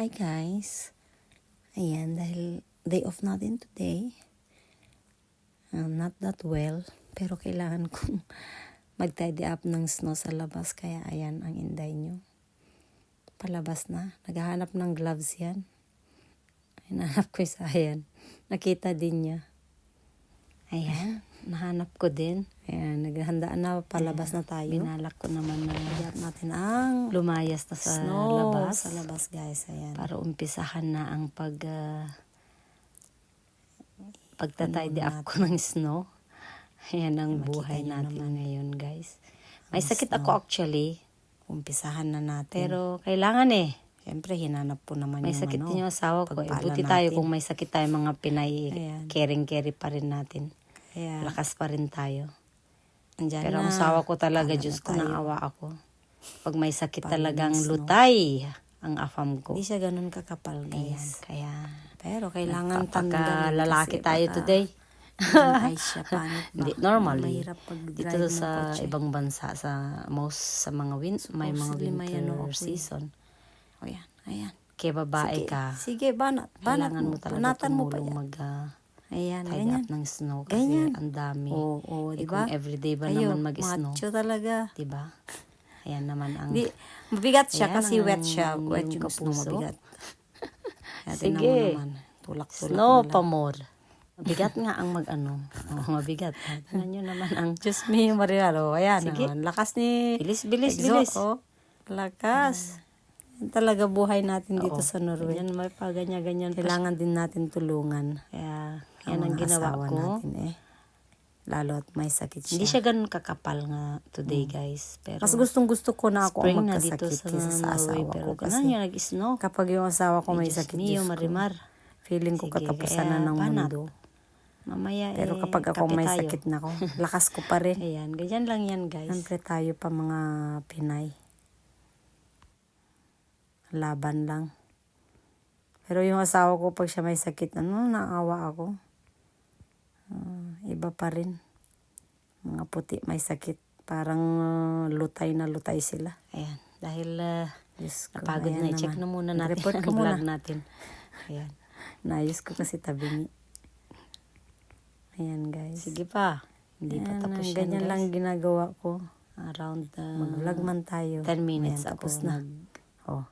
Hi guys. Ayan, dahil day off natin today. Uh, not that well. Pero kailangan kong mag-tidy up ng snow sa labas. Kaya ayan ang inday nyo. Palabas na. Naghahanap ng gloves yan. Hinahanap ko sa ayan. Nakita din niya. Ayan. Nahanap ko din. Ayan, naghahanda na, palabas na tayo. Binalak ko naman na Hiyap natin ang lumayas na sa snow labas Sa labas, guys. Ayan. para umpisahan na ang pag uh, pagtatidy up ko ng snow. Ayan ang Makita buhay natin naman. ngayon, guys. May Ang sakit snow. ako actually, Umpisahan na natin. pero kailangan eh. Siyempre, hinanap po naman May yung sakit ano, yung asawa ko. Eh. Buti tayo natin. kung may sakit tayo mga Pinay, Ayan. caring-carry pa rin natin. Kaya, Lakas pa rin tayo. Andyan Pero ang na. asawa ko talaga, Pala Diyos na ko, tayo. naawa ako. Pag may sakit Pala talagang ng snow. lutay ang afam ko. Hindi siya ganun kakapal, Ayan, guys. kaya Pero kailangan tanggalin lalaki tayo baka today. Ay, siya panic ba? Hindi, normally. Mahirap pag-drive Dito ng sa kotse. ibang bansa, sa most sa mga win, may mga Supposedly may winter ano season. O yan, ayan. Kaya babae Sige, ka, Sige, banat. Banat mo Banatan mo pa tumulong yan. mag uh, Ayan, tidy ganyan. up ng snow kasi Ganyan. ang dami. Oo, oo, Eh, di ba? kung everyday ba Kayo, naman mag-snow? macho talaga. Diba? Ayan naman ang... Di, mabigat siya Ayan kasi ang wet siya. Wet inyong yung snow, mabigat. Sige. naman. Tulak-tulak Snow na lang. pa more. Mabigat nga ang mag-ano. Oh, mabigat. Tingnan nyo naman ang... Diyos me, Mariel. Oh, ayan. Sige. Oh, lakas ni Bilis, bilis, Exo, bilis. Oh, lakas. Yan talaga buhay natin dito Oo. sa Norway. Ganyan, may pa, ganyan, ganyan. pa Kailangan din natin tulungan. Kaya, ang yan ang mga ginawa ko. natin eh. Lalo at may sakit siya. Hindi siya ganun kakapal nga today, guys. Pero, Mas gustong gusto ko na ako spring ang na dito magkasakit sa kaysa sa Norway. asawa Pero ko. ganun Kasi yung nag-snow. kapag yung asawa ko may Ay, Diyos sakit, Diyos marimar. feeling ko Sige, katapusan na ng banat. mundo. Mamaya Pero eh, kapag ako may tayo. sakit na ako, lakas ko pa rin. Ayan, ganyan lang yan, guys. Siyempre tayo pa mga Pinay. Laban lang. Pero yung asawa ko, pag siya may sakit, ano, naawa ako. Ah, iba pa rin. Mga puti may sakit. Parang ah, lutay na lutay sila. Ayan, dahil uh, Diyos ko, napagod na, i-check na muna natin Report ang ka muna. vlog natin. Ayan. Naayos ko kasi tabingi. Ayan guys. Sige pa. Hindi pa Ayan, tapos yan, Ganyan guys. lang ginagawa ko. Around uh, Mag-vlog man tayo. 10 minutes Ayan, ako tapos na. nag Oh,